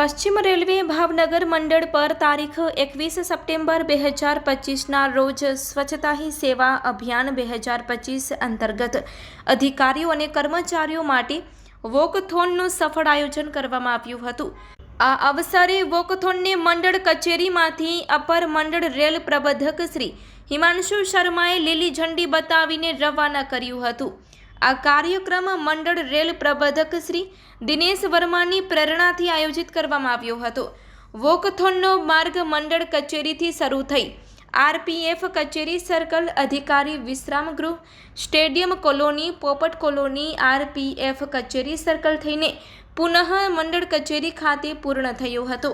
પશ્ચિમ રેલવે ભાવનગર મંડળ પર તારીખ એકવીસ સપ્ટેમ્બર બે હજાર પચીસના રોજ સ્વચ્છતા હી સેવા અભિયાન બે હજાર પચીસ અંતર્ગત અધિકારીઓ અને કર્મચારીઓ માટે વોકથોનનું સફળ આયોજન કરવામાં આવ્યું હતું. આ અવસરે વોકથોનને મંડળ કચેરીમાંથી અપર મંડળ રેલ પ્રબંધક શ્રી હિમાંશુ શર્માએ લીલી ઝંડી બતાવીને રવાના કર્યું હતું. આ કાર્યક્રમ મંડળ રેલ પ્રબંધક શ્રી દિનેશ વર્માની પ્રેરણાથી આયોજિત કરવામાં આવ્યો હતો. વોકથોનનો માર્ગ મંડળ કચેરીથી શરૂ થઈ આરપીએફ કચેરી સર્કલ અધિકારી વિશ્રામ ગૃહ, સ્ટેડિયમ કોલોની, પોપટ કોલોની, આરપીએફ કચેરી સર્કલ થઈને પુનઃ મંડળ કચેરી ખાતે પૂર્ણ થયો હતો.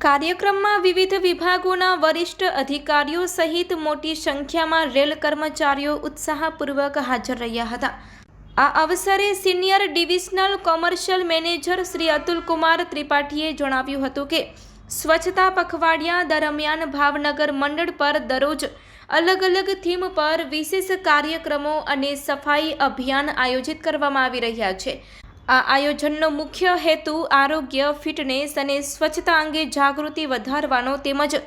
કાર્યક્રમમાં વિવિધ વિભાગોના વરિષ્ઠ અધિકારીઓ સહિત મોટી સંખ્યામાં રેલ કર્મચારીઓ ઉત્સાહપૂર્વક હાજર રહ્યા હતા. આ અવસરે senior divisional commercial manager Shri Atulkumar ત્રિપાઠીએ જણાવ્યું હતું કે, સ્વચ્છતા પખવાડિયા દરમિયાન ભાવનગર મંડળ પર દરરોજ અલગ અલગ થીમ પર વિશેષ કાર્યક્રમો અને સફાઈ અભિયાન આયોજિત કરવામાં આવી રહ્યા છે. આ આયોજનનો મુખ્ય હેતુ આરોગ્ય, ફિટનેસ અને સ્વચ્છતા અંગે જાગૃતિ વધારવાનો તેમજ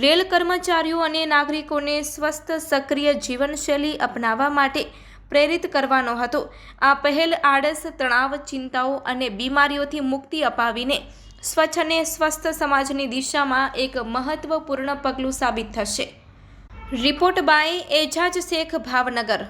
રેલ કર્મચારીઓ અને નાગરિકોને સ્વસ્થ સક્રિય જીવનશૈલી અપનાવવા માટે પ્રેરિત કરવાનો હતો. આ પહેલ આળસ તણાવ, ચિંતાઓ અને બીમારીઓથી મુક્તિ અપાવીને સ્વચ્છ અને સ્વસ્થ સમાજની દિશામાં એક મહત્વપૂર્ણ પગલું સાબિત થશે. Report by Ejaz Shaikh, Bhavnagar.